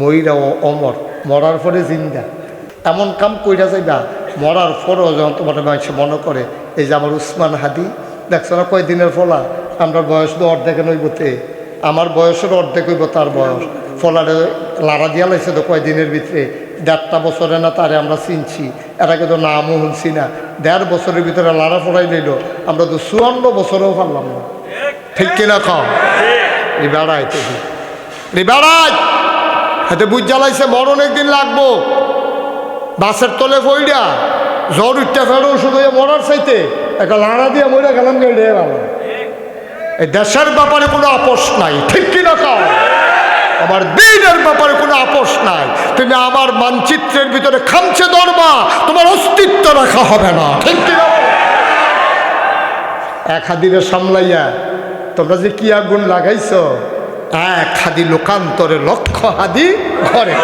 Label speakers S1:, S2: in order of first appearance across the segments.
S1: ময়রা ও অমর মরার পরে জিন্দা। এমন কাম কইরা যাইবা মরার পরেও যখন তোমার মানুষ মনে করে এই যে আমার উসমান হাদি দেখছ না কয়দিনের ফলা? আমরা বয়স তো অর্ধেকে নইবতে আমার বয়সের অর্ধেক হইব তার বয়স। ফলারে লাড়া দিয়া লাইছে তো কয়দিনের ভিতরে। দেড়টা বছরে না তারে আমরা চিনছি। এটা কিন্তু নামও শুনছি না। দেড় বছরের ভিতরে লাড়া ফড়াই লইল। আমরা তো চুয়ান্ন বছরেও পারলাম না। ঠিক কিনা খাও রিবাড়াই তো। রিবাড়াই হাতে বুঝ জ্বালাইছে, মরণ একদিন লাগবো। বাসের তলে ফইডা জ্বর উঠতে ফেরো, শুধু মরার চাইতে। একটা লাড়া দিয়ে মরে গেলাম গেড়ে ভালো এই দেশের ব্যাপারে কোনো আপোষ নাই, ঠিক কিনা খাও আমার দিনের ব্যাপারে কোনো আপোষ নাই। তুমি আমার মানচিত্রের ভিতরে খামছে ধরবা তোমার অস্তিত্ব রাখা হবে না, ঠিক কিনা? এক হাদিরে সামলাইয়া, তোমরা যে কি আগুন লাগাইছো এক হাদি লোকান্তরে লক্ষ হাদি ঘরে।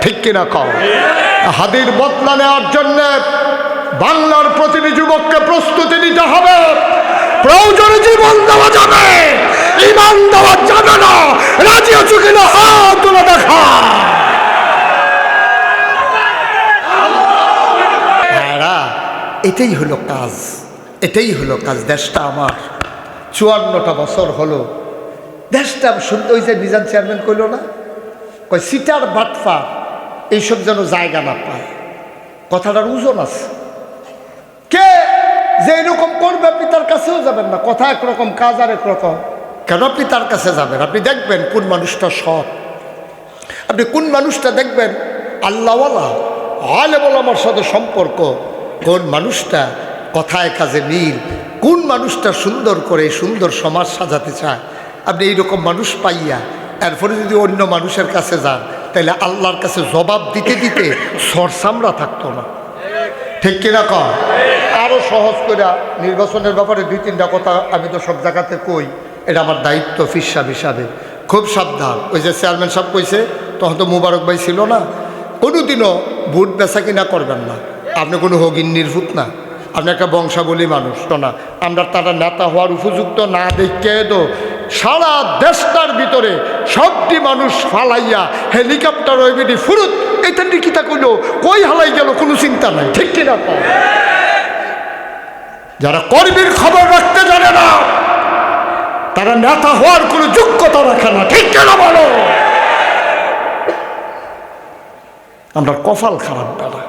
S1: ঠিক কিনা কও? হাদির বদলা নেওয়ার জন্য বাংলার প্রতিটি যুবককে প্রস্তুতি নিতে হবে। প্রয়োজনে জীবন দেওয়া যাবে, ইমান দেওয়া যাবে না, রাজি আছো কিনা হাত তোলা দেখা। এটাই হলো কাজ, এটাই হলো কাজ। দেশটা আমার চুয়ান্নটা বছর হলো। দেশটা সুন্দর ওই যে চেয়ারম্যান কইল না। কয়, সিটার বাটফা, এইসব যেন জায়গা না পায়। কথাটার ওজন আছে। কে যে এরকম করবে আপনি তার কাছেও যাবেন না। কথা একরকম, কাজ আর একরকম। কেন আপনি তার কাছে যাবেন? আপনি দেখবেন কোন মানুষটা সৎ। আপনি কোন মানুষটা দেখবেন আল্লাহওয়ালা আলে বলে আমার সাথে সম্পর্ক। কোন মানুষটা কথায় কাজে মিল, কোন মানুষটা সুন্দর করে সুন্দর সমাজ সাজাতে চায়। আপনি এইরকম মানুষ পাইয়া, এরপরে যদি অন্য মানুষের কাছে যান, তাহলে আল্লাহর কাছে জবাব দিতে দিতে সরসামরা থাকতো না। ঠিক কিনা কম আরও সহজ করে নির্বাচনের ব্যাপারে দুই তিনটা কথা আমি তো সব জায়গাতে কই, এটা আমার দায়িত্ব ফিসাব হিসাবে। খুব সাবধান। ওই যে চেয়ারম্যান সাহেব কইছে, তখন তো মুবারক ভাই ছিল না। কোনোদিনও ভোট বেচা কিনা করবেন না। আপনি কোনো হগিন্নির ভূত না। আপনি একটা বংশাবলী মানুষ, তো না। আমরা তারা নেতা হওয়ার উপযুক্ত না দেখে তো সারা দেশটার ভিতরে সবটি মানুষ ফালাইয়া হেলিকপ্টার ওইবিডি ফুরুত, এটা নিকিতা কইল? কই হালাই গেল, কোনো চিন্তা নাই, ঠিক কিনা? যারা কর্মীর খবর রাখতে জানে না, তারা নেতা হওয়ার কোনো যোগ্যতা রাখে না, ঠিক কেন বলো? আমরা কপাল খারাপ, দাদা।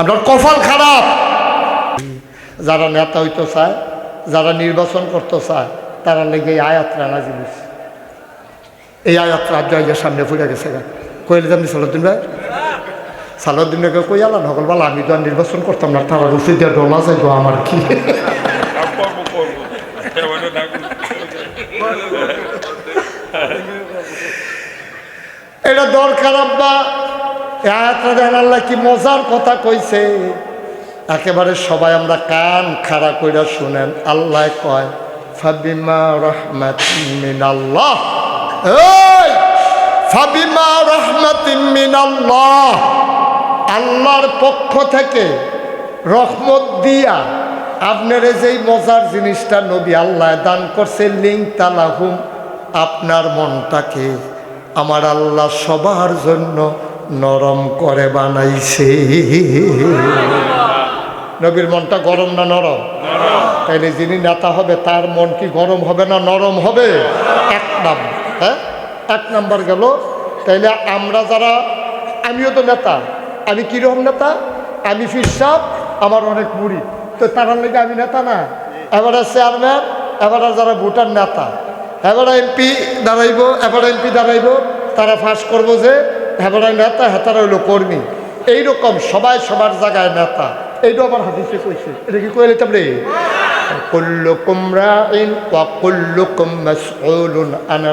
S1: আমরা কপাল খারাপ। যারা নেতা হইতে চায়, যারা নির্বাচন করতে চায় তারা লেগে এই আয়াত্রা নাজিল। এই আয়াত্রা জয়ের সামনে ফুটে গেছে কইলে জানি সালুদ্দিন ভাই? সালুদ্দিন ভাইকে কই আলান সকল বলা, আমি তো আর নির্বাচন করতাম না, তারা রুচি দিয়ে ডোলা যাইব আমার কি? এটা দরকার আব্বা। এই আয়াতটা দেখেন আল্লাহ কি মজার কথা কইছে? একেবারে সবাই আমরা কান খাড়া কইরা শুনেন, আল্লাহ কয় ফাবিমা রহমাত মিনাল্লাহ। এই ফাবিমা রহমাত মিনাল্লাহ। আল্লাহর পক্ষ থেকে রহমত দিয়া আপনার যেই মজার জিনিসটা নবী আল্লাহ দান করছে লিঙ্ক তালাহুম আপনার মনটাকে আমার আল্লাহ সবার জন্য নরম করে বানাইছে। নবীর মনটা গরম না নরম। তাইলে যিনি নেতা হবে, তার মন কি গরম হবে না নরম হবে? এক নাম্বার হ্যাঁ? এক নাম্বার গেল, তাইলে আমরা যারা, আমিও তো নেতা, আমি কীরকম নেতা? আমি ফিরসাব আমার অনেক মুড়ি। তো তার লেগে আমি নেতা না? এবারে চেয়ারম্যান, এবারে যারা ভোটার নেতা, এবারে এমপি দাঁড়াইব, এবারে এমপি দাঁড়াইব, তারা ফাঁস করব যে, এবারে নেতা হেতারা হইল কর্মী। এইরকম সবাই সবার জায়গায় নেতা। এইটা আবার হাদিসে কইছে। এটা কি কইলে তামরে কুল্লুকুম রাইন ওয়া কুল্লুকুম মাসউলুন আন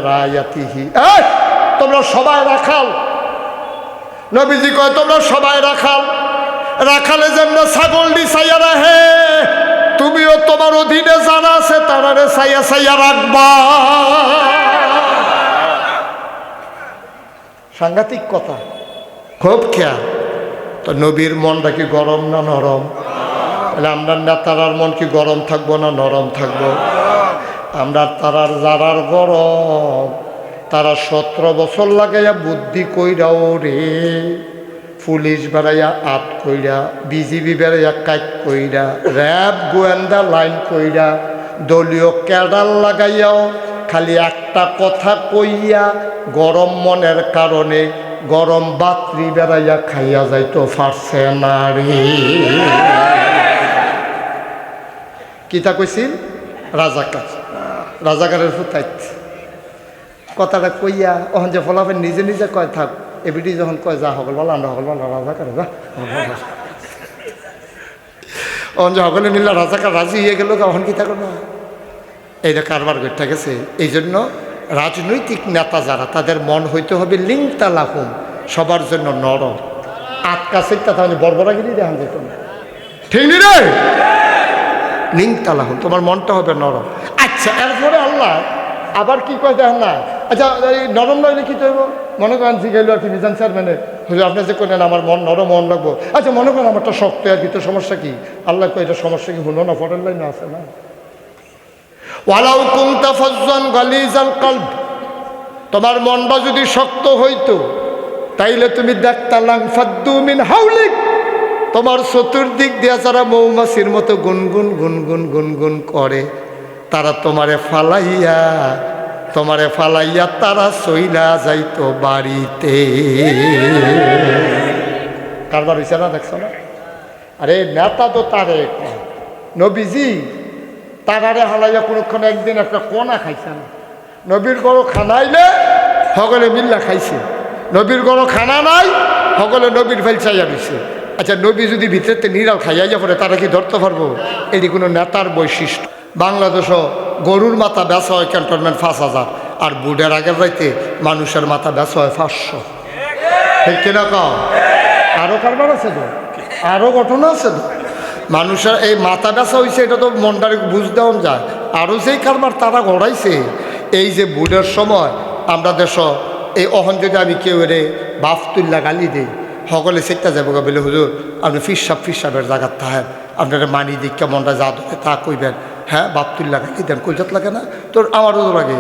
S1: তোমরা সবাই রাখাল। নবীজি কয়, তোমরা সবাই রাখাল। রাখালে যেন ছাগল দি সাইয়া রাহে তুমিও তোমার অধীনে যারা আছে তারারে সাইয়া সাইয়া রাখবা। সাংঘাতিক কথা। খুব খেয়াল। তো নবীর মনটা কি গরম না নরম? তাহলে আমরা নেতারার মন কি গরম থাকব না নরম থাকব? আমরা তারার যারার গরম, তারা সতেরো বছর লাগাইয়া বুদ্ধি কইরাও রে। পুলিশ বেড়াইয়া আট কইরা, বিজিবি বেড়াইয়া কাইট কইরা, র্যাব গোয়েন্দা লাইন কইরা, দলীয় ক্যাডার লাগাইয়াও খালি একটা কথা কইয়া গরম মনের কারণে গরম বাত্রি বেড়াইয়া খাইয়া যাইতো পারছে না রে। কিতা কইছিল? রাজাকার। রাজাকারের ফুটাইত কথাটা কইয়া ওখান যে ফলাফেন নিজে নিজে কয়, থাক, এবিডি যখন কয়, যা হগল, বলা, আমরা হগল, বলা, রাজাকার, যা ওখান যে হগলে মিললে রাজাকার রাজি হয়ে গেল, তখন কি থাকো না এইটা কারবার করতে গেছে, এই জন্য রাজনৈতিক নেতা যারা, তাদের মন হইতে হবে লিঙ্কতালাহুম সবার জন্য নরম। আটকা সেটা তাহলে বর্বরাগিরি দেখান যেত না। ঠিক নি রে? লিঙ্ক তালাহুন তোমার মনটা হবে নরম। আচ্ছা এরপরে আল্লাহ আবার কি কয় দেখেন না? আচ্ছা নরম নইলে কি করব মনে করেন শিখাইলো আর কি, মিজান স্যার মানে আপনি যে করেন আমার মন নরম মন লাগবো। আচ্ছা মনে করেন আমারটা শক্ত আর ভিতরে সমস্যা কি? আল্লাহ কয়, এটা সমস্যা কি, হলো না ফটের লাইনে আছে না? তোমার মনটা যদি শক্ত হইতো, তাইলে তুমি দেখতালাম ফাদ্দু মিন হাউলিক তোমার চতুর্দিক দিয়া যারা মৌমাছির মতো গুনগুন গুনগুন গুনগুন করে, তারা তোমারে ফালাইয়া তোমারে ফালাইয়া তারা সইলা যাইতো বাড়িতে। কারবার হয়েছে না, দেখছ না? আরে নেতা তো তারে নবীজি, তারারে হালাইয়া কোনোক্ষণ একদিন একটা কোনা খাইছে না নবীর গরো খানাইলে সকলে মিল্লা খাইছে। নবীর গরো খানা নাই, সকলে নবীর ফেল চাইয়া দিছে। আচ্ছা নবী যদি ভিতরেতে নিরাল খাইয়া যা পড়ে, তারা কি ধরতে পারব? এটি কোনো নেতার বৈশিষ্ট্য। বাংলাদেশও গরুর মাথা বেচা হয় ক্যান্টনমেন্ট পাঁচ হাজার, আর বুডের আগের রাইতে মানুষের মাথা বেচা হয় পাঁচশো। ঠিক কিনা কও? আরও কারবার আছে তো? আরও ঘটনা আছে তো? মানুষের এই মাথা ব্যথা হয়েছে এটা তো মনটারে বুঝ দেওয়া যায়। আরও যেই কারবার তারা গড়াইছে, এই যে বুড়ের সময়, আমরা দেশ, এই অহন যদি আমি কেউ রে বাফতুল্লা গালি দিই সকলে সেটা যাব বলে, হুজুর, আপনি ফিসাব ফিসাবের জায়গার থাকেন আপনারা মানি দীক্ষা মনটা যা ধরে তা কইবেন। হ্যাঁ বাপ তুল্লা গালি দেন কইজাত লাগে না? তোর আমারও তো লাগে।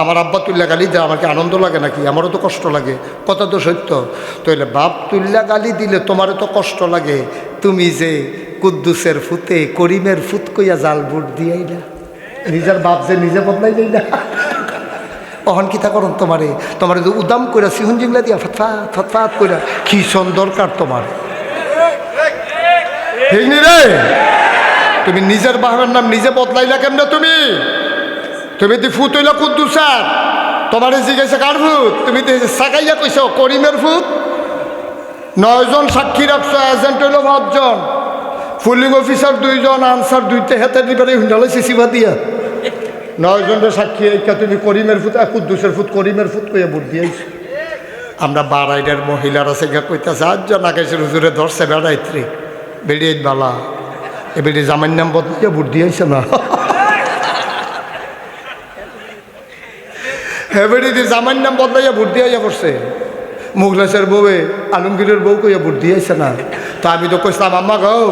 S1: আমার আব্বা তুল্লা গালি দেয় আমাকে আনন্দ লাগে নাকি? আমারও তো কষ্ট লাগে। কথা তো সত্য তাইলে বাপ তুল্লা গালি দিলে তোমারও তো কষ্ট লাগে। তুমি যে কুদ্দুসের ফুতে, করিমের ফুত কইয়া জাল বুট দিয়াই না নিজের বাপ যে নিজে বদলাই যাই না অহন কিতা করন তোমারে? তোমার উদাম কইরা সিহুন জিংলা দিয়া ফতফাত ফতফাত কইরা, কি সন দরকার তোমার? ঠিক নি রে? তুমি নিজের বাহের নাম নিজে বদলাইলা কেমনে তুমি? তুমি দি ফুত হইলা কুদ্দুসার তোমার জিজ্ঞাসা কার ফুত? তুমি সাকাইয়া কইছ, করিমের ফুত? নয়জন সাক্ষী রাখছো এজেন্ট হইল পাঁচজন। ফুলিং অফিসার দুইজন আনসার দুইটা হাতে দিবারে হুন্ডালে সিসিবা দিয়া। নয়জনের সাক্ষী রেখা তুমি করিমের ফুত, আর কুদ্দুসের ফুত, করিমের ফুত কইয়া ভোট দিয়েছি। আমরা বারাইডের মহিলারা সেগা কইতাছে আটজন আকাশের হুজুরে ধরছে বেড়াইত্রী। বেরিয়ে বালা। এ বেরিয়ে জামাইর নাম বদলিয়ে ভোট দিয়েছে না। বেরিয়ে জামাইর নাম বদলাইয়া ভোট দিয়ে পড়ছে। মুখলেসের বউয়ে আলমগীরের বউ কইয়া ভোট দিয়েছে না। তো আমি তো কইছিলাম, আম্মা গাও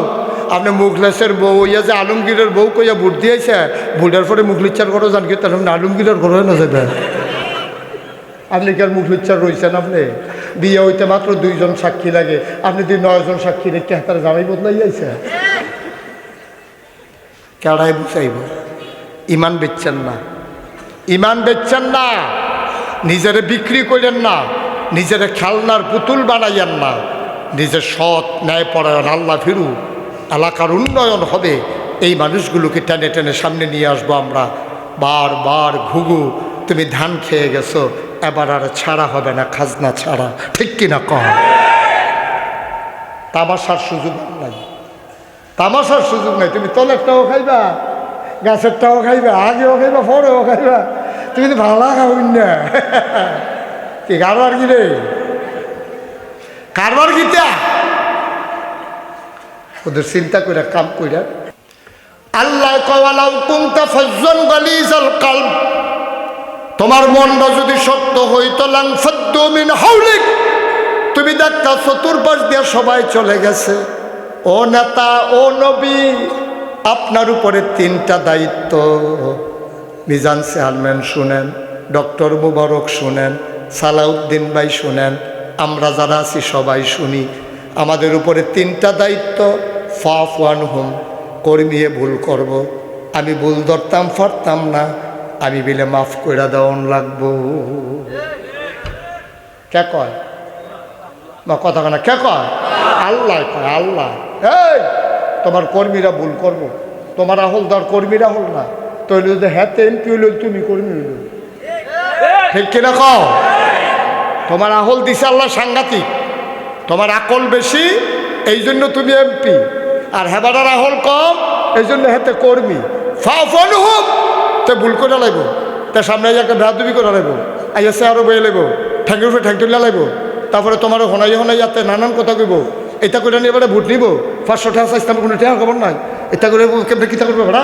S1: আপনি মুখলেসের বউ, ইয়া যে আলমগীরের বউ কইয়া ভোট দিয়েছে ভোটের পরে মুখলিচ্ছার করো জান কি তাহলে আপনি আলমগীরের ঘরে না যাবে আপনি কি আর মুখলিচ্ছার রয়েছেন আপনি। বিয়ে হইতে মাত্র দুইজন সাক্ষী লাগে। আপনি দুই নয়জন সাক্ষী রেখে হাতার জামাই বদলাই যাইছে কেড়াই বুঝাইব? ইমান বেচছেন না। ইমান বেচছেন না। নিজেরে বিক্রি করেন না। নিজের খেলনার পুতুল বানাইয়েন না। নিজের সৎ ন্যায়পরায়ণ আল্লাহ ফিরু এলাকার উন্নয়ন হবে, এই মানুষগুলোকে টেনে টেনে সামনে নিয়ে আসব আমরা। বারবার ঘুঘু, তুমি ধান খেয়ে গেছো, এবার আর ছাড়া হবে না, খাজনা ছাড়া। ঠিক কিনা কম তামাশার সুযোগ নাই। তামাশার সুযোগ নাই, তুমি তলেরটাও খাইবা, গাছেরটাও খাইবা, আগেও খাইবা, পরেও খাইবা, তুমি তো ভালো খাবি না। কি কারবার কি রে? কারবার কিটা ওদের চিন্তা করে কাম কইরা। আল্লাহ কওয়ালাউ কুনতা ফাজ্জান গালিজাল কলব। তোমার মনটা যদি শক্ত হইতো লাং ফাদ্দু মিন তুমি দেখতা চতুর্পাশ দিয়ে সবাই চলে গেছে। ও নেতা, ও নবী, আপনার উপরে তিনটা দায়িত্ব। মিজান চেয়ারম্যান শুনেন, ডক্টর মুবারক শুনেন, সালাউদ্দিন ভাই শুনেন, আমরা যারা আছি সবাই শুনি। আমাদের উপরে তিনটা দায়িত্ব। ফাফ ওয়ান হোম কর্মিয়ে ভুল করব। আমি ভুল ধরতাম, ফারতাম না। আমি বিলে মাফ করে দেওয়ান লাগবো। কে কয়? বা কথা কেনা কে কয়? আল্লাহ কয়, আল্লাহ। এই, তোমার কর্মীরা ভুল করব। তোমার আহলদার কর্মীরা হল না। তৈলে যদি হ্যাঁ এমপি হইল তুমি কর্মী হইল। ঠিক কিনা কও? তোমার আহল দিছে আল্লাহ সাংঘাতিক। তোমার আকল বেশি এই জন্য তুমি এমপি। আর হেবাটার আহল কম। এই জন্য হেতে কর্মী। ফাফন হোক। তে ভুল করে লাগবো তে সামনে একটা বেহাদুবি করে লাগবো আইয়া সে আরও বয়ে লাগবো ঠ্যাঙ্গের উপরে ঠ্যাং তুলিয়া লাগবো তারপরে তোমার হোনাই হোনাই যাতে নানান কথা কইব। এটা করে নিয়ে এবারে ভোট নিব। পাঁচশো টাকা ইসলাম কোনো টাকা খবর নাই। এটা করে কেমন কিতা করবে ভাড়া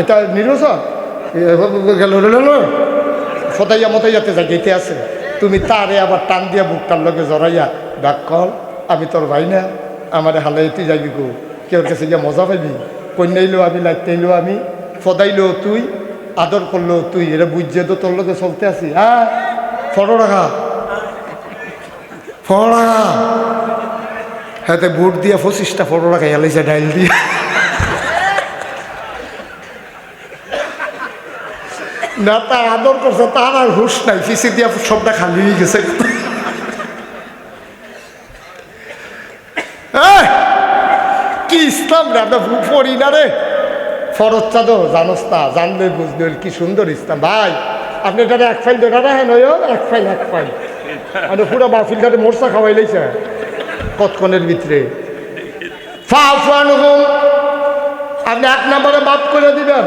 S1: এটা নিরস? গেল ফতাইয়া মতাইয়াতে জাগিতে আছে। তুমি তারে আবার টান দিয়া বুকটার লগে জড়াইয়া ডাক কল আমি তোর ভাই না। আমার হালাই তুই যাবি গো কেউ কাছে গিয়া মজা পাইবি কন্যাইলো আমি লাইতেইলো আমি ফদাইলো তুই আদর করল তুই এটা বুঝছে তো তোর লগে চলতে আছি। হ্যাঁ ফটো রাখা ফটো রাখা হ্যাঁ বুট দিয়া পঁচিশটা ফটো রাখা এলাইছে ডাইল দিয়ে। না তার আদর করছে তার আর হুশ নাই পিছিয়ে দিয়া সবটা খালি হয়ে গেছে এই, কি ইসলাম রে আমরা পড়ি না রে। ফরজ চাঁদো, জানোস না, জানলে বুঝলে কি সুন্দর ইসলাম। ভাই, আপনি এটা এক ফাইল ধরে রাখেন ওই এক ফাইল এক ফাইল মানে পুরো মাহফিলটাতে মোরসা খাওয়াই লাইছে। কতক্ষণের ভিতরে? আপনি এক নম্বরে মাপ করে দিবেন।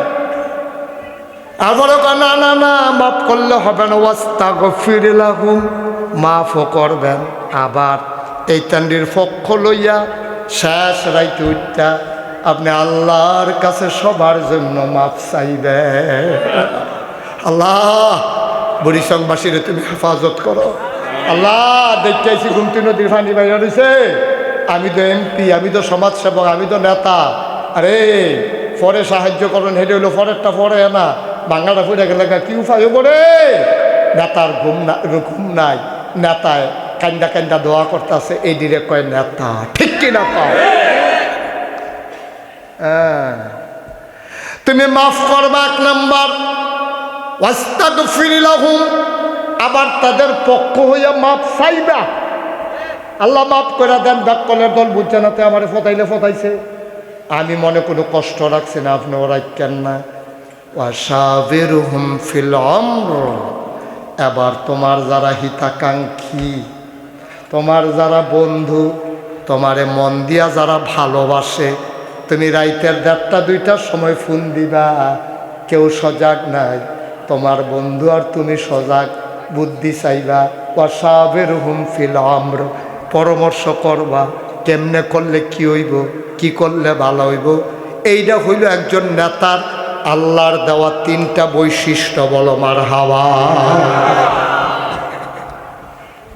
S1: আবারও না না না, মাফ করলে হবে না। ওয়াস্তা গফির লাগুম মাফও করবেন। আবার এই তান্ডির পক্ষ লইয়া শেষ রাইতে উঠতা আপনি আল্লাহর কাছে সবার জন্য মাফ চাইবেন আল্লাহ বরিশংবাসীরে তুমি হেফাজত করো। আল্লাহ দেখতে আইছি গুমতি নদীর ফানি বাইরে রয়েছে। আমি তো এমপি আমি তো সমাজসেবক, আমি তো নেতা। আরে পরে সাহায্য করেন, হেঁটে হইল পরেরটা পরে না বাংলাটা ফুটে গেলে কি উপায় করে নেতার ঘুম না, ঘুম নাই, নেতায় কান্দা কান্দা দোয়া করতেছে, এই দিলে কয় নেতা ঠিক কিনা পাও হ্যাঁ। তুমি মাফ করবা, এক নাম্বার। আবার তাদের পক্ষ হইয়া মাপ চাইবা। আল্লাহ মাফ করে দেন ব্যাককলের দল বুঝছে না, তে আমার ফতাইলে ফতাইছে। আমি মনে কোনো কষ্ট রাখছি না, আপনি ওরা কেন না? ওয়াসাবের হুম ফিল এবার তোমার যারা হিতাকাঙ্ক্ষী তোমার যারা বন্ধু, তোমারে মন দিয়া যারা ভালোবাসে, তুমি রাইতের দেড়টা, দুইটার সময় ফোন দিবা। কেউ সজাগ নাই, তোমার বন্ধু আর তুমি সজাগ, বুদ্ধি চাইবা। অসাবের হুম ফিল আম্র, পরামর্শ করবা, কেমনে করলে কি হইব, কি করলে ভালো হইব। এইটা হইল একজন নেতার আল্লাহর দেওয়া তিনটা বৈশিষ্ট্য বলো মার হাওয়া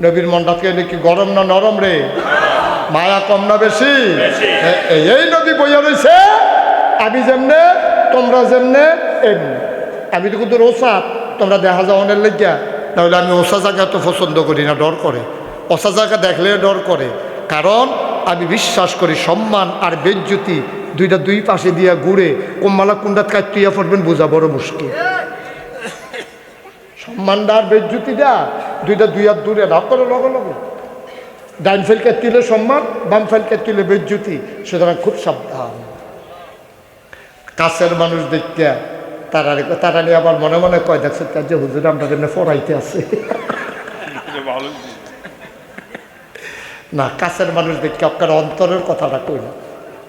S1: নবীর মন্ডাতকে কি গরম না নরম রে? মায়া কম না বেশি? এই- নদী বইয়া রয়েছে আমি যেমনে তোমরা যেমনে এমনি। আমি তো কিন্তু ওসাদ তোমরা দেখা যাও অনেক লেগিয়া। তাহলে আমি ওসা জায়গা তো পছন্দ করি না ডর করে। ওসা জায়গা দেখলে ডর করে। কারণ আমি বিশ্বাস করি সম্মান আর বেজ্জুতি দুইটা দুই পাশে দিয়া ঘুরে কোম্মালা কুন্ডাত কাটিয়া পড়বেন বোঝা বড় মুশকিল। সম্মানটা আর বেজ্জুতিটা দুইটা দুই হাত দূরে না করে লগে লগে ডাইন ফেলকে তিলে সম্মান, বাম ফেল তিলে বেজ্জুতি, সুতরাং খুব সাবধান। কাছের মানুষ দেখতে তারা তারা নিয়ে আবার মনে মনে কয়, দেখছে তার যে হুজুর আমরা এমনি পড়াইতে আছে। না, কাছের মানুষ দেখতে আপনার অন্তরের কথাটা কইল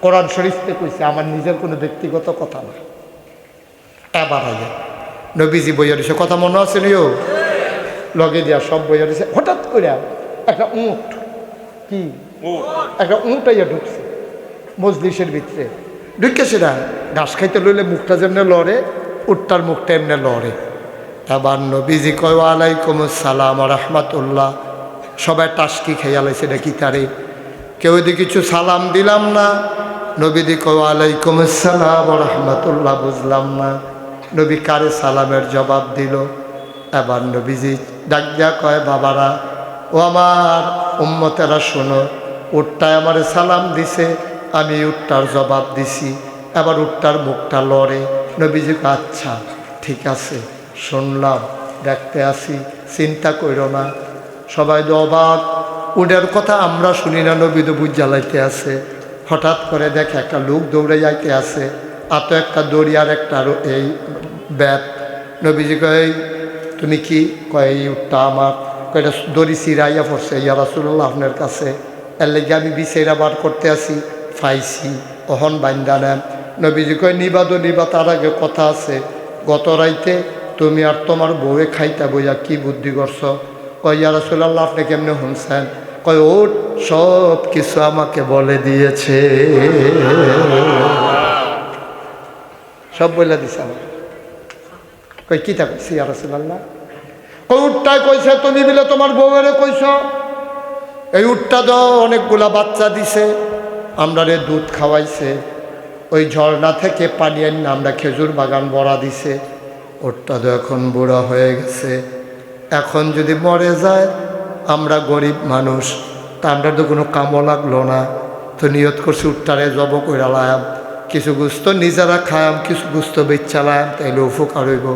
S1: কোরআন শরীফতে কইছে, আমার নিজের কোনো ব্যক্তিগত কথা না। এবার আগে নবীজি বইয়া সে কথা মনে আছে নিও? লগে দিয়া সব বইয়া দিছে। হঠাৎ করে একটা উঁট কি? একটা উঁট আইয়া ঢুকছে মজলিসের ভিতরে। ঢুকেছে না ঘাস খাইতে লইলে মুখটা যেমনি লড়ে উটটার মুখটা এমনি লড়ে। এবার নবীজি কয় আলাইকুম সালাম রহমাতুল্লাহ। সবাই টাস্কি খেয়ে আলাইছে নাকি তারে? কেউ যদি কিছু সালাম দিলাম না নবীদি কয় আলাইকুম সালাম রহমাতুল্লাহ বুঝলাম না। নবী কারে সালামের জবাব দিল? এবার নবীজি ডাক দিয়া কয় বাবারা ও আমার উম্মতেরা শোনো উটটায় আমারে সালাম দিছে আমি উটটার জবাব দিছি এবার উটটার মুখটা লড়ে। নবীজি আচ্ছা ঠিক আছে শুনলাম দেখতে আসি চিন্তা করো না। সবাই অবাক উডের কথা আমরা শুনি না নবী তো বুঝ জ্বালাইতে আছে। হঠাৎ করে দেখে একটা লোক দৌড়ে যাইতে আছে আতো একটা দড়ি আর একটা এই ব্যাট নবীজি কয় "এই, তুমি কি কয়, এই উঠটা আমার? কয়টা দড়ি চিরাইয়া পড়ছে ইয়া রাসুল্লাহ আপনার কাছে। এর লেগে আমি বিচাইরা বার করতে আসি ফাইছি, অহন বাইন্দা নেন। নবীজি কয় নিবা তো নিবা তার আগে কথা আছে। গত রাইতে তুমি আর তোমার বউয়ে খাইতা বইয়া কি বুদ্ধি করছ? কয়, ইয়া রাসুল্লাহ আপনি কেমনে শুনছেন? কয় ও সব কিছু আমাকে বলে দিয়েছে। সব বলে দিছে আমার কই, কি তা কইছি, ইয়া রাসুল্লাহ কই উঠটাই কইছে, তুমি বিলে তোমার বউয়েরে কইছ। এই উঠটা তো অনেকগুলা বাচ্চা দিছে, আমরা রে দুধ খাওয়াইছে। ওই ঝর্ণা থেকে পানি আনি আমরা খেজুর বাগান বড়া দিছে। ওরটা তো এখন বুড়া হয়ে গেছে। এখন যদি মরে যায়, আমরা গরিব মানুষ, তা আমরা তো কোনো কামও লাগল না। তো নিয়ত করছি উঠটারে জব করে কিছু গুস্ত নিজেরা খায়াম, কিছু গুস্ত বেচালাম তাইলে উপকার হইব।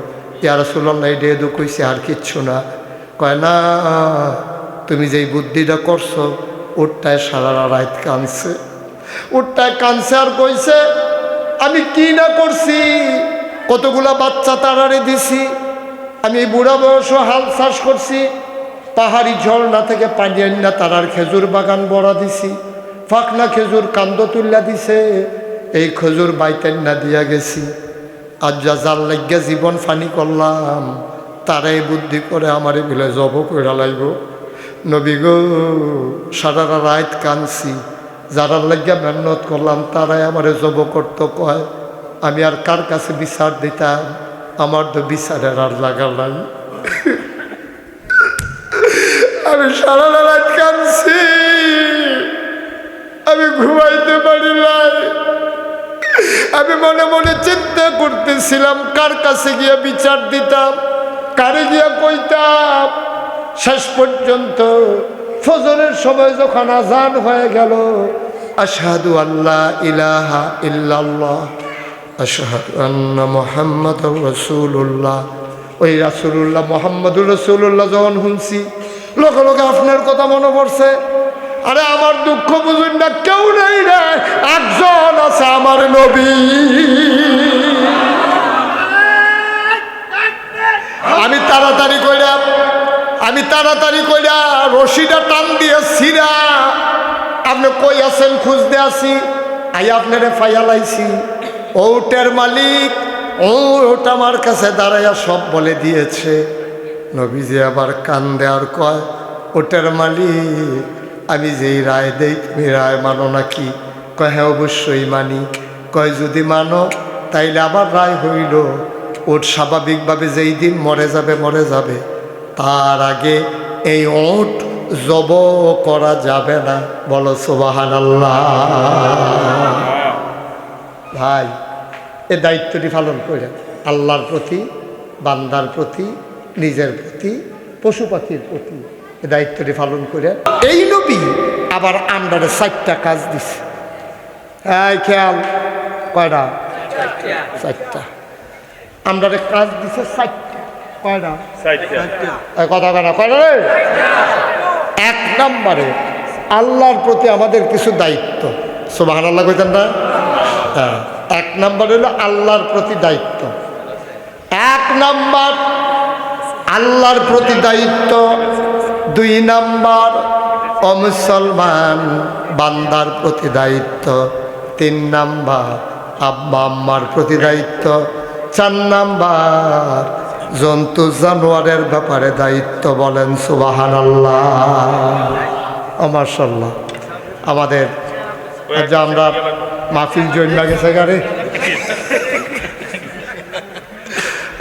S1: ইয়ার সুল্লাহ ডে দু কইছে আর কিচ্ছু না। কয়, না, তুমি যেই বুদ্ধিটা করছ উঠটায় সারা রাত কানছে উঠটায় কানছে আর কইছে, আমি কি না করছি? কতগুলা বাচ্চা তারারে দিছি, আমি বুড়া বয়স হাল চাষ করছি, পাহাড়ি ঝর্ণা থেকে পানি আন্না তারার খেজুর বাগান বড়া দিছি, ফাঁকনা খেজুর কান্দ তুল্লা দিছে, এই খেজুর বাইতেন না দিয়া গেছি। আজ যা জাল লাগিয়া জীবন ফানি করলাম, তারাই বুদ্ধি করে আমারে বিলে জব কইরা লাইব। নবী গো, সারা রাত কানছি যারা লাগিয়া মেহনত করলাম, তারাই আমারে জব করতো কয়। আমি আর কার কাছে বিচার দিতাম? আমার তো বিচারের আর লাগা নাই। আমি সারা রাত কানছি আমি ঘুমাইতে পারি নাই। আমি মনে মনে চিন্তা করতেছিলাম, কার কাছে গিয়ে বিচার দিতাম, কারে গিয়া কইতাম। শেষ পর্যন্ত ফজরের সময় যখন আজান হয়ে গেল, আশহাদু আল্লাহ ইলাহা ইল্লাল্লাহ, আশহাদু আন্না মুহাম্মদ রসুল্লাহ ওই রাসুল্লাহ মোহাম্মদুর রসুল্লাহ যখন শুনছি, লোকে লোকে আপনার কথা মনে পড়ছে। আরে আমার দুঃখ বুঝুন না, কেউ নেই রে, একজন আছে আমার নবী। আমি তাড়াতাড়ি কইরা আমি তাড়াতাড়ি কইরা রশিটা টান দিয়ে সিরা আপনি কই আছেন খুঁজতে আসি, আই আপনারে ফাইয়ালাইছি ওটের মালিক, ওটা আমার কাছে দাঁড়াইয়া সব বলে দিয়েছে। নবীজি আবার কান দেওয়ার কয়, ওটার মালিক আমি যেই রায় দেই, তুমি রায় মানো নাকি? কয় হ্যাঁ অবশ্যই মানি। কয়, যদি মানো, তাইলে আবার রায় হইল। ওর স্বাভাবিকভাবে যেই দিন মরে যাবে মরে যাবে। তার আগে এই ওট জব করা যাবে না। বলো সোবাহান ভাই, এ দায়িত্বটি পালন করে আল্লাহর প্রতি, বান্দার প্রতি, নিজের প্রতি পশু পাখির প্রতি। দায়িত্বটি পালন করে। এই নবী আবার আন্ডারে চারটা কাজ দিছে। হ্যাঁ খেয়াল কয়টা চারটা। আন্ডারে কাজ দিছে চারটা। কয়টা কথা কয়টা রে? এক নম্বরে আল্লাহর প্রতি আমাদের কিছু দায়িত্ব। সোবাহান আল্লাহ কইতেন না? হ্যাঁ। এক নম্বর হলো আল্লাহর প্রতি দায়িত্ব। এক নাম্বার আল্লাহর প্রতি দায়িত্ব দুই নাম্বার অমুসলমান বান্দার প্রতি দায়িত্ব। তিন নাম্বার, আব্বা আম্মার প্রতি দায়িত্ব। চার নাম্বার, জন্তু জানোয়ারের ব্যাপারে দায়িত্ব বলেন সুবাহান আল্লাহ আমাদের আজ আমরা মাহফিল জন্মা গেছে গাড়ি?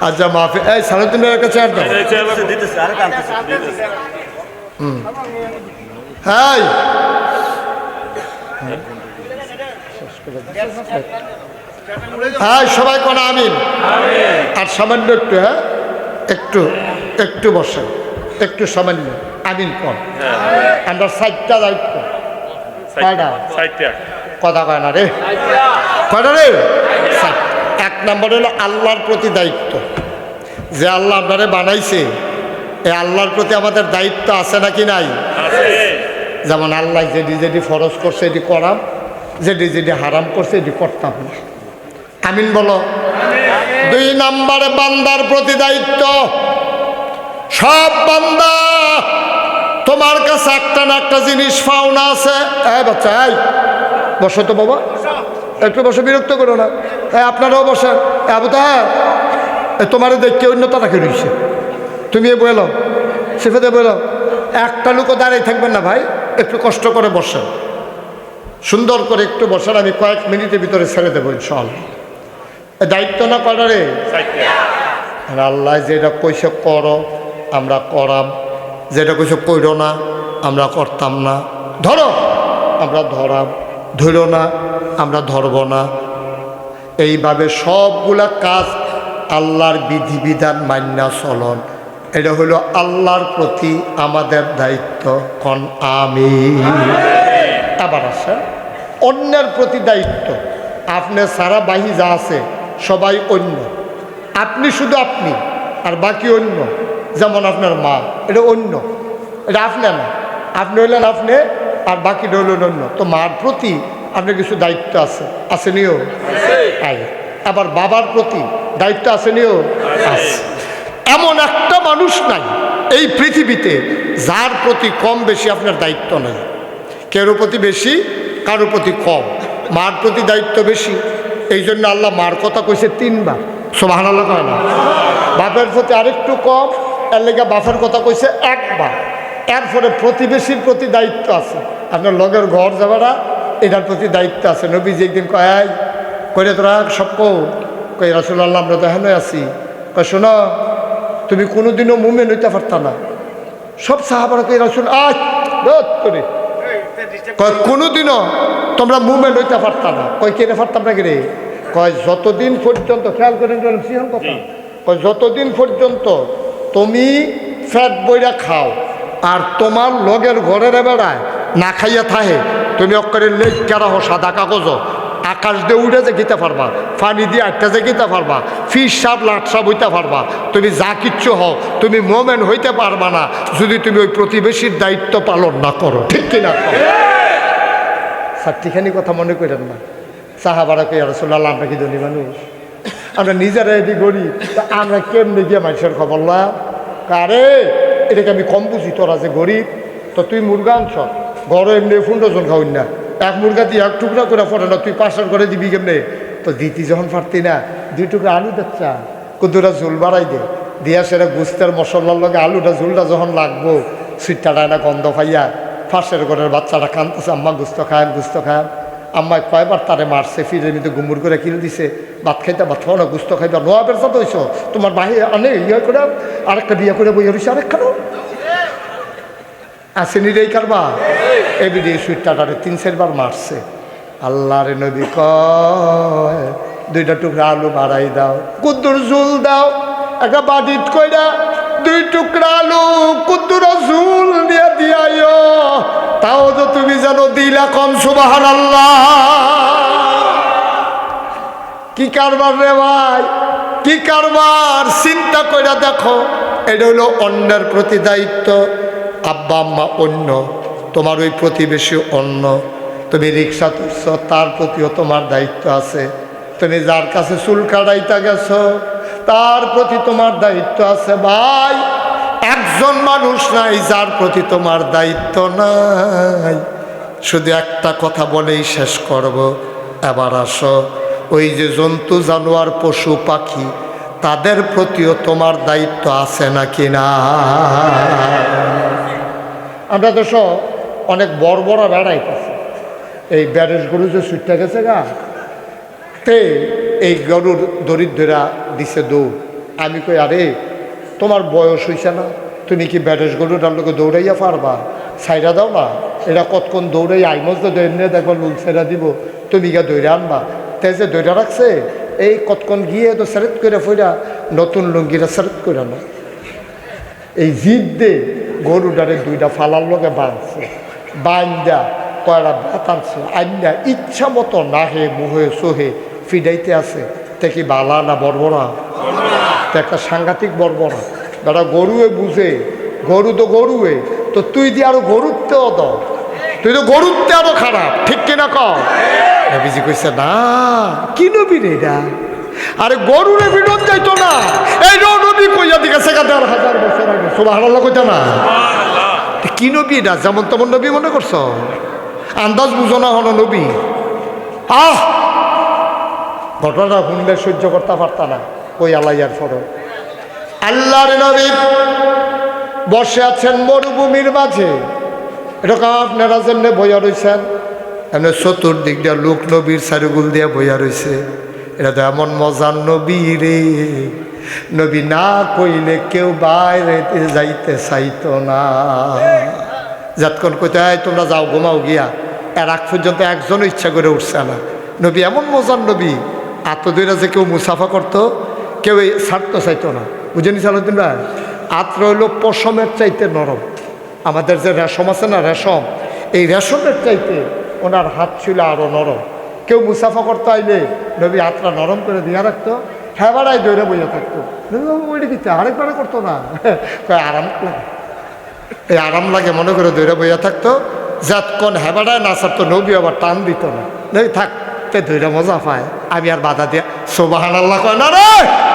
S1: আচ্ছা মাহফিল, এই সাড়ে তিনটার কাছে আর হ্যাঁ হ্যাঁ সবাই কোন আমিন। আর সামান্য একটু হ্যাঁ? একটু একটু বসেন। একটু সামান্য। আমিন কর আমরা সাইডটা দায়িত্ব কথা কয় না রে। কয়টা রে? এক নম্বর হলো আল্লাহর প্রতি দায়িত্ব। যে আল্লাহ আপনারে বানাইছে এই আল্লাহর প্রতি আমাদের দায়িত্ব আছে নাকি নাই? যেমন আল্লাহ যেটি যেটি ফরজ করছে এটি করাম যেটি যেটি হারাম করছে এটি করতাম না। আমিন বলো। দুই নম্বরে বান্দার প্রতি দায়িত্ব সব বান্দা তোমার কাছে একটা না একটা জিনিস পাওনা আছে। এই বাচ্চা এই বসো তো বাবা। একটু বসে বিরক্ত করো না। এই আপনারাও বসেন। এ আবু তাহা তোমার দেখতে অন্যতা রাখে রয়েছে? তুমি বলো সেফেতে বলো একটা লোকও দাঁড়িয়ে থাকবেন না ভাই, একটু কষ্ট করে বসেন। সুন্দর করে একটু বসেন, আমি কয়েক মিনিটের ভিতরে ছেড়ে দেবো ইনশাল্লাহ দায়িত্ব না করারে? আল্লাহ, যেটা কইসে করো, আমরা করাম। যেটা কইসে কইরো না, আমরা করতাম না। ধরো, আমরা ধরাম। ধরো না, আমরা ধরব না। এইভাবে সবগুলা কাজ আল্লাহর বিধিবিধান মান্যা চলন। এটা হলো আল্লাহর প্রতি আমাদের দায়িত্ব। কন আমি আবার আছে অন্যের প্রতি দায়িত্ব। আপনি সারা বাহি যা আছে সবাই অন্য। আপনি শুধু আপনি আর বাকি অন্য। যেমন আপনার মা এটা অন্য। এটা আপনার না। আপনি হইলেন আপনি আর বাকিটা হইলেন অন্য। তো মার প্রতি আপনার কিছু দায়িত্ব আছে। আছে নিও আবার বাবার প্রতি দায়িত্ব আছে নিও আছে। এমন একটা মানুষ নাই। এই পৃথিবীতে যার প্রতি কম বেশি আপনার দায়িত্ব নেই। কেরো প্রতি বেশি কারও প্রতি কম। মার প্রতি দায়িত্ব বেশি। এই জন্য আল্লাহ মার কথা কইছে তিনবার। সোভান আল্লাহ কয় না? বাপের প্রতি আরেকটু কম এর লেগে বাপের কথা কইছে একবার। এরপরে প্রতিবেশীর প্রতি দায়িত্ব আছে। আপনার লগের ঘর যাবারা এটার প্রতি দায়িত্ব আছে। নবীজি একদিন কয় "এই, কইরে তোরা সব কো কই রাসুল্লাহ আমরা তো হেন আছি। কয় শোনো তুমি কোনোদিনও মুমেন হইতে পারতা না। সব সাহাবার কই রাসুল আজ করে। কয় কোনোদিনও তোমরা মুভমেন্ট হইতে পারতাম না। কয় কেটে পারতাম না রে? কয় যতদিন পর্যন্ত খেয়াল করেন সিংহন কথা। কয় যতদিন পর্যন্ত তুমি ফ্যাট বইরা খাও আর তোমার লগের ঘরের বেড়ায় না খাইয়া থাহে তুমি অক্ষরে লেখ কেরা হো সাদা কাগজ আকাশ দিয়ে উড়ে যে গিতে পারবা, পানি দিয়ে যে গিতে পারবা, ফিস সাপ, লাট সাপ হইতে পারবা। তুমি যা কিচ্ছু হও, তুমি মোমেন্ট হইতে পারবা না, যদি তুমি ওই প্রতিবেশীর দায়িত্ব পালন না করো। ঠিক কিনা করো চারটিখানি কথা মনে করেন না। সাহাবারা কে রসোল্লাহ আমরা কি ধনী মানুষ? আমরা নিজেরা গরিব তা আমরা কেমনি গিয়ে মানুষের খবর লাম কারে এটাকে আমি কম বুঝি, তোরা যে গরিব, তো তুই মুরগা আনছ? ঘরে এমনি ফুন্ডজন খাওয়াই না। এক মুরগা দিয়ে এক টুকরা করে পড়ে না, তুই পাশের করে দিবি কেমনে? তো দিতি যখন পারতি না, দুই টুকরা আলু দিচ্ছা কুদুরা ঝুল বাড়াই দে। দিয়া সেটা গুস্তের মশলার লগে আলুটা, ঝুলটা যখন লাগবো সুইটটা না গন্ধ পাইয়া ফাঁসের ঘরের বাচ্চাটা কান্দতেছে আম্মা, গুস্ত খায় গুস্ত খায় আম্মায় কয়বার তারে মারছে ফিরে নিতে গুমুর করে কিনে দিছে, ভাত খাইতে ভাত খাও না, গুস্ত খাইতে নোয়াবের সাথে হইছ, তোমার বাহিরে আনে ইয়ে করে, আরেকটা বিয়ে করে বইয়ে রয়েছে আরেকখানো? আসেনি রে কারবা এবি দিয়ে সুইটটাটারে তিন চারবার মারছে। আল্লাহ রে নবী কয়, দুইটা টুকরা আলু বাড়াই দাও, কুদ্দুর ঝুল দাও, একটা বাটিত কইরা দুই টুকরা আলু কুদ্দুর ঝুল দিয়া দিয়াইও। তাও তো তুমি জানো দিলা কম সুবাহান আল্লাহ কি কারবার রে ভাই? কি কারবার? চিন্তা করে দেখো, এটা হলো অন্যের প্রতি দায়িত্ব, আব্বা আম্মা অন্য। তোমার ওই প্রতিবেশী অন্য। তুমি রিক্সা তুলছ, তার প্রতিও তোমার দায়িত্ব আছে। তুমি যার কাছে চুল কাটাইতে গেছো, তার প্রতি তোমার দায়িত্ব আছে। ভাই, একজন মানুষ নাই যার প্রতি তোমার দায়িত্ব নাই। শুধু একটা কথা বলেই শেষ করব। এবার আসো, ওই যে জন্তু, জানোয়ার, পশু, পাখি, তাদের প্রতিও তোমার দায়িত্ব আছে নাকি না আমরা তো সব অনেক বড় বড় বেড়াইতেছে। এই ব্যারেজ গরু যে সুইটটা গেছে গা, তে এই গরুর দরিদ্ররা দিছে দৌড়। আমি কই, আরে, তোমার বয়স হইছে না, তুমি কি ব্যারেজ গরুটার লোকে দৌড়াইয়া পারবা? সাইরা দাও না এটা কতক্ষণ দৌড়াই আইমজ তো দৌড়ে দেখো লুল সেরা দিব, তুমি গিয়া দৌড়ে আনবা। তাই যে দৌড়া রাখছে, এই কতক্ষণ গিয়ে তো সেরেত করে ফইরা নতুন লুঙ্গিটা সেরেত করে না এই জিদ দে গরুটারে দুইটা ফালার লগে বাঁধছে। বান্দা কয়টা বাতানছে আইনা ইচ্ছা মতো নাহে, মুহে, সোহে, ফিডাইতে আছে। তে কি বালা না বর্বরা তো একটা সাংঘাতিক বর্বরা বেটা গরুয়ে বুঝে, গরু তো গরুয়ে তো তুই দিয়ে আরও গরুত্বেও দ। তুই তো গরুত্বে আরও খারাপ, ঠিক কিনা কর নবীজি কইছে, না, কি নবী রে এটা? আরে গরুরে বিনোদ যাইতো না। এই নবী কইয়া দিকে সেকা দেড় হাজার বছর আগে। সুবহানাল্লাহ কইতা না? তো কি নবী এটা? যেমন তেমন নবী মনে করছ? আন্দাজ বুঝো না হনো নবী। আহ! ঘটনা শুনলে সহ্য করতে পারতা না, ওই আলাইয়ার ফরক আল্লাহর নবী বসে আছেন মরুভূমির মাঝে। এরকম আপনারা যেমনি বইয়া রয়েছেন এমনি চতুর্দিক দিয়ে লোক নবীর চারিগুল দিয়ে বইয়া রয়েছে এটা তো এমন মজার নবী রে। নবী না কইলে কেউ বাইরে যাইতে চাইতো না। যাতক্ষণ কোথায় তোমরা যাও, ঘুমাও গিয়া। এর আগ পর্যন্ত একজনও ইচ্ছা করে উঠছে না। নবী এমন মজার নবী। আত্মদৈরা যে কেউ মুসাফা করতো, কেউ ছাড়তে চাইতো না। বুঝে নি সালুদ্দিন ভাই? আত্র হইল পশমের চাইতে নরম। আমাদের যে রেশম আছে না রেশম, এই রেশমের চাইতে ওনার হাত ছিল আরও নরম। কেউ মুসাফা করতে আইলে নবী হাতটা নরম করে দিয়া রাখতো হেবারাই দৌড়ে বইয়া থাকতো। ওইটা দিতে আরেকবারে করতো না? আরাম লাগে। এই আরাম লাগে, মনে করে দৌড়ে বইয়া থাকতো। যতক্ষণ হেবাড়ায় না ছাড়তো, নবী আবার টান দিত না। থাকতে দৌড়ে মজা পায়। আমি আর বাধা দিয়া সোবাহান আল্লাহ কয়, না রে!